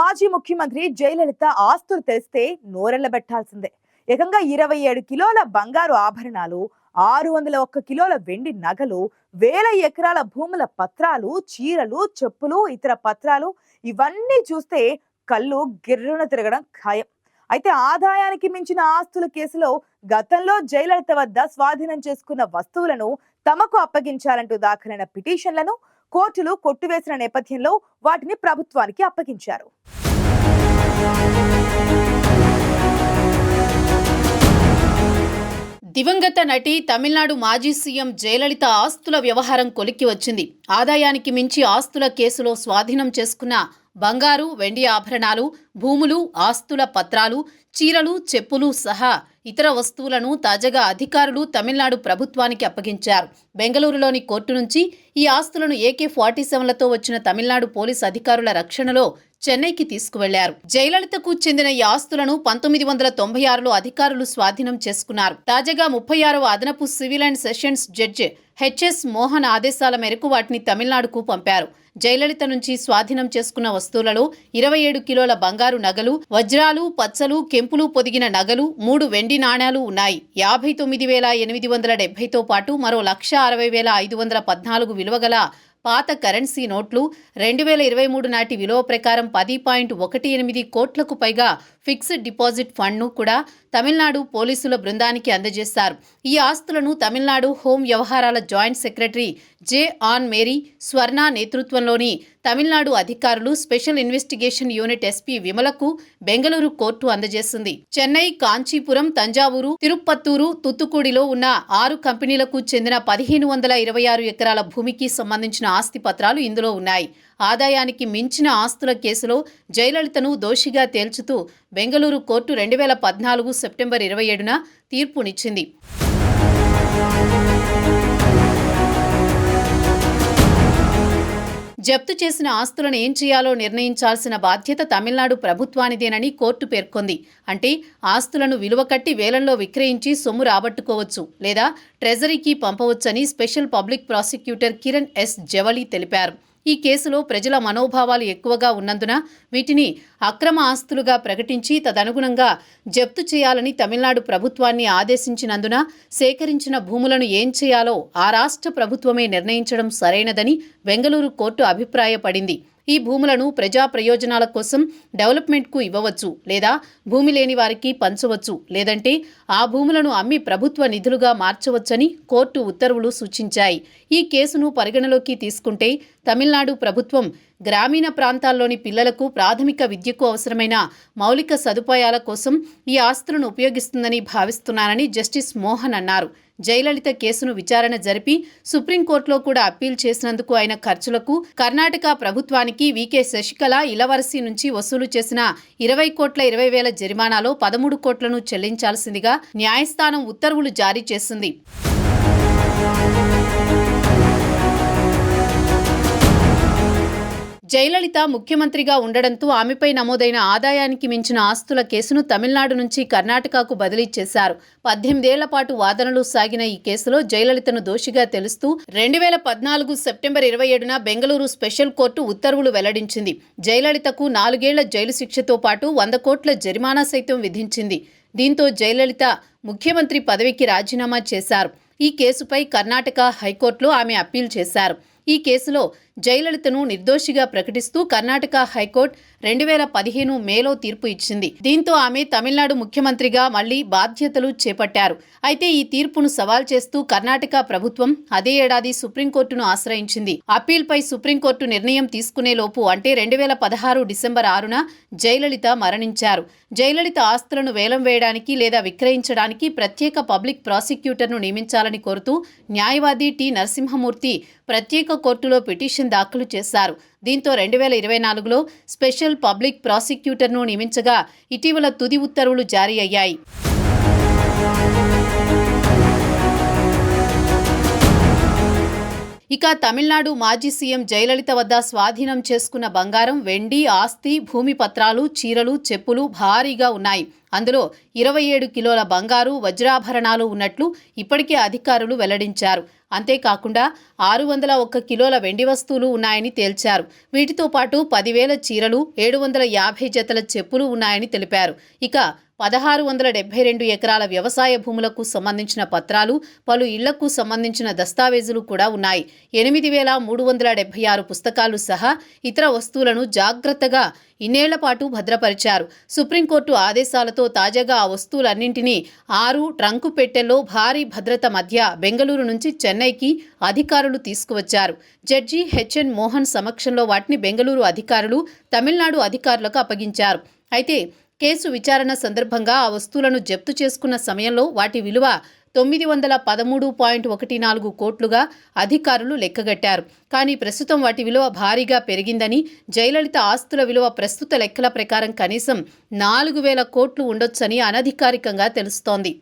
మాజీ ముఖ్యమంత్రి జయలలిత ఆస్తులు తెలిస్తే నోరెళ్ళబెట్టాల్సిందే ఏకంగా ఇరవై ఏడు కిలోల బంగారు ఆభరణాలు ఆరు వందల ఒక్క కిలోల వెండి నగలు వేల ఎకరాల భూముల పత్రాలు చీరలు చెప్పులు ఇతర పత్రాలు ఇవన్నీ చూస్తే కళ్ళు గిర్రున తిరగడం ఖాయం. అయితే ఆదాయానికి మించిన ఆస్తుల కేసులో గతంలో జయలలిత వద్ద స్వాధీనం చేసుకున్న వస్తువులను తమకు అప్పగించాలంటూ దాఖలైన పిటిషన్లను కోర్టులు కొట్టివేసిన నేపథ్యంలో వాటిని ప్రభుత్వానికి అప్పగించారు. దివంగత నటి తమిళనాడు మాజీ సీఎం జయలలిత ఆస్తుల వ్యవహారం కొలిక్కి వచ్చింది. ఆదాయానికి మించి ఆస్తుల కేసులో స్వాధీనం చేసుకున్న బంగారు వెండి ఆభరణాలు భూములు ఆస్తుల పత్రాలు చీరలు చెప్పులు సహా ఇతర వస్తువులను తాజాగా అధికారులు తమిళనాడు ప్రభుత్వానికి అప్పగించారు. బెంగళూరులోని కోర్టు నుంచి ఈ ఆస్తులను ఏకే ఫార్టీ సెవెన్లతో వచ్చిన తమిళనాడు పోలీస్ అధికారుల రక్షణలో చెన్నైకి తీసుకువెళ్ళారు. జయలలితకు చెందిన ఈ ఆస్తులను పంతొమ్మిది వందల తొంభై ఆరులో అధికారులు స్వాధీనం చేసుకున్నారు. తాజాగా ముప్పై ఆరవ అదనపు civil and sessions judge H S Mohan ఆదేశాల మేరకు వాటిని తమిళనాడుకు పంపారు. జయలలిత నుంచి స్వాధీనం చేసుకున్న వస్తువులలో ఇరవై ఏడు కిలోల బంగారు నగలు వజ్రాలు పచ్చలు కెంపులు పొదిగిన నగలు మూడు వెండి నాణేలు ఉన్నాయి. యాభై తొమ్మిది వేల ఎనిమిది వందల డెబ్బైతో పాటు మరో లక్ష అరవై వేల ఐదు వందల పద్నాలుగు విలువగల పాత కరెన్సీ నోట్లు రెండు వేల ఇరవై మూడు నాటి విలువ ప్రకారం పది పాయింట్ ఒకటి ఎనిమిది కోట్లకు పైగా ఫిక్స్డ్ డిపాజిట్ ఫండ్ను కూడా తమిళనాడు పోలీసుల బృందానికి అందజేశారు ఈ ఆస్తులను తమిళనాడు హోం వ్యవహారాల joint secretary J Anne Mary Swarna నేతృత్వంలోని తమిళనాడు అధికారులు స్పెషల్ ఇన్వెస్టిగేషన్ యూనిట్ ఎస్పీ విమలకు బెంగళూరు కోర్టు అందజేసింది. చెన్నై కాంచీపురం తంజావూరు తిరుపత్తూరు తుత్తుకూడిలో ఉన్న ఆరు కంపెనీలకు చెందిన పదిహేను వందల ఇరవై ఆరు ఎకరాల భూమికి సంబంధించిన ఆస్తి పత్రాలు ఇందులో ఉన్నాయి. ఆదాయానికి మించిన ఆస్తుల కేసులో జయలలితను దోషిగా తేల్చుతూ బెంగళూరు కోర్టు రెండు వేల పద్నాలుగు సెప్టెంబర్ ఇరవై ఏడున తీర్పునిచ్చింది. జప్తు చేసిన ఆస్తులను ఏం చేయాలో నిర్ణయించాల్సిన బాధ్యత తమిళనాడు ప్రభుత్వానిదేనని కోర్టు పేర్కొంది. అంటే ఆస్తులను విలువ కట్టి వేలంలో విక్రయించి సొమ్ము రాబట్టుకోవచ్చు లేదా ట్రెజరీకి పంపవచ్చని special public prosecutor Kiran S Javali తెలిపారు. ఈ కేసులో ప్రజల మనోభావాలు ఎక్కువగా ఉన్నందున వీటిని అక్రమ ఆస్తులుగా ప్రకటించి తదనుగుణంగా జప్తు చేయాలని తమిళనాడు ప్రభుత్వాన్ని ఆదేశించినందున సేకరించిన భూములను ఏం చేయాలో ఆ రాష్ట్ర ప్రభుత్వమే నిర్ణయించడం సరైనదని బెంగళూరు కోర్టు అభిప్రాయపడింది. ఈ భూములను ప్రజా ప్రయోజనాల కోసం డెవలప్మెంట్కు ఇవ్వవచ్చు లేదా భూమి లేని వారికి పంచవచ్చు లేదంటే ఆ భూములను అమ్మి ప్రభుత్వ నిధులుగా మార్చవచ్చని కోర్టు ఉత్తర్వులు సూచించాయి. ఈ కేసును పరిగణలోకి తీసుకుంటే తమిళనాడు ప్రభుత్వం గ్రామీణ ప్రాంతాల్లోని పిల్లలకు ప్రాథమిక విద్యకు అవసరమైన మౌలిక సదుపాయాల కోసం ఈ ఆస్తులను ఉపయోగిస్తుందని భావిస్తున్నానని జస్టిస్ మోహన్ అన్నారు. జయలలిత కేసును విచారణ జరిపి సుప్రీంకోర్టులో కూడా అప్పీల్ చేసినందుకు అయిన ఖర్చులకు కర్ణాటక ప్రభుత్వానికి వికే శశికళ ఇలవరసి నుంచి వసూలు చేసిన ఇరవై కోట్ల ఇరవై వేల జరిమానాలో పదమూడు కోట్లను చెల్లించాల్సిందిగా న్యాయస్థానం ఉత్తర్వులు జారీ చేసింది. జయలలిత ముఖ్యమంత్రిగా ఉండడంతో ఆమెపై నమోదైన ఆదాయానికి మించిన ఆస్తుల కేసును తమిళనాడు నుంచి కర్ణాటకకు బదిలీ చేశారు. పద్దెనిమిదేళ్ళ పాటు వాదనలు సాగిన ఈ కేసులో జయలలితను దోషిగా తెలుస్తూ రెండు వేల పద్నాలుగు సెప్టెంబర్ ఇరవై ఏడున బెంగళూరు స్పెషల్ కోర్టు ఉత్తర్వులు వెల్లడించింది. జయలలితకు నాలుగేళ్ళ జైలు శిక్షతో పాటు వంద కోట్ల జరిమానా సైతం విధించింది. దీంతో జయలలిత ముఖ్యమంత్రి పదవికి రాజీనామా చేశారు. ఈ కేసుపై కర్ణాటక హైకోర్టులో ఆమె అప్పీల్ చేశారు. ఈ కేసులో జయలలితను నిర్దోషిగా ప్రకటిస్తూ కర్ణాటక హైకోర్టు రెండు వేల పదిహేను మేలో తీర్పు ఇచ్చింది. దీంతో ఆమె తమిళనాడు ముఖ్యమంత్రిగా మళ్ళీ బాధ్యతలు చేపట్టారు. అయితే ఈ తీర్పును సవాల్ చేస్తూ కర్ణాటక ప్రభుత్వం అదే ఏడాది సుప్రీంకోర్టును ఆశ్రయించింది. అప్పీల్పై సుప్రీంకోర్టు నిర్ణయం తీసుకునే లోపు అంటే రెండు వేల పదహారు డిసెంబర్ ఆరున జయలలిత మరణించారు. జయలలిత ఆస్తులను వేలం వేయడానికి లేదా విక్రయించడానికి ప్రత్యేక పబ్లిక్ ప్రాసిక్యూటర్ను నియమించాలని కోరుతూ న్యాయవాది టి నరసింహమూర్తి ప్రత్యేక కోర్టులో పిటిషన్ పిటిషన్ దాఖలు చేశారు. దీంతో రెండు వేల ఇరవై నాలుగులో స్పెషల్ పబ్లిక్ ప్రాసిక్యూటర్ను నియమించగా ఇటీవల తుది ఉత్తర్వులు జారీ అయ్యాయి. ఇక తమిళనాడు మాజీ సీఎం జయలలిత వద్ద స్వాధీనం చేసుకున్న బంగారం వెండి ఆస్తి భూమి పత్రాలు చీరలు చెప్పులు భారీగా ఉన్నాయి. అందులో ఇరవై ఏడు కిలోల బంగారు వజ్రాభరణాలు ఉన్నట్లు ఇప్పటికే అధికారులు వెల్లడించారు. అంతేకాకుండా ఆరు వందల ఒక్క కిలోల వెండి వస్తువులు ఉన్నాయని తేల్చారు. వీటితో పాటు పదివేల చీరలు ఏడు వందల యాభై జతల చెప్పులు ఉన్నాయని తెలిపారు. ఇక పదహారు వందల డెబ్బై రెండు ఎకరాల వ్యవసాయ భూములకు సంబంధించిన పత్రాలు పలు ఇళ్ళకు సంబంధించిన దస్తావేజులు కూడా ఉన్నాయి. ఎనిమిది వేల మూడు వందల డెబ్బై ఆరు పుస్తకాలు సహా ఇతర వస్తువులను జాగ్రత్తగా ఇన్నేళ్ళ పాటు భద్రపరిచారు. సుప్రీంకోర్టు ఆదేశాలతో తాజాగా ఆ వస్తువులన్నింటినీ ఆరు ట్రంకు పెట్టెల్లో భారీ భద్రత మధ్య బెంగళూరు నుంచి చెన్నైకి అధికారులు తీసుకువచ్చారు. జడ్జి హెచ్ఎన్ మోహన్ సమక్షంలో వాటిని బెంగళూరు అధికారులు తమిళనాడు అధికారులకు అప్పగించారు. అయితే కేసు విచారణ సందర్భంగా ఆ వస్తువులను జప్తు చేసుకున్న సమయంలో వాటి విలువ తొమ్మిది వందల పదమూడు పాయింట్ ఒకటి నాలుగు కోట్లుగా అధికారులు లెక్కగట్టారు. కానీ ప్రస్తుతం వాటి విలువ భారీగా పెరిగిందని జయలలిత ఆస్తుల విలువ ప్రస్తుత లెక్కల ప్రకారం కనీసం నాలుగు వేల కోట్లు ఉండొచ్చని అనధికారికంగా తెలుస్తోంది.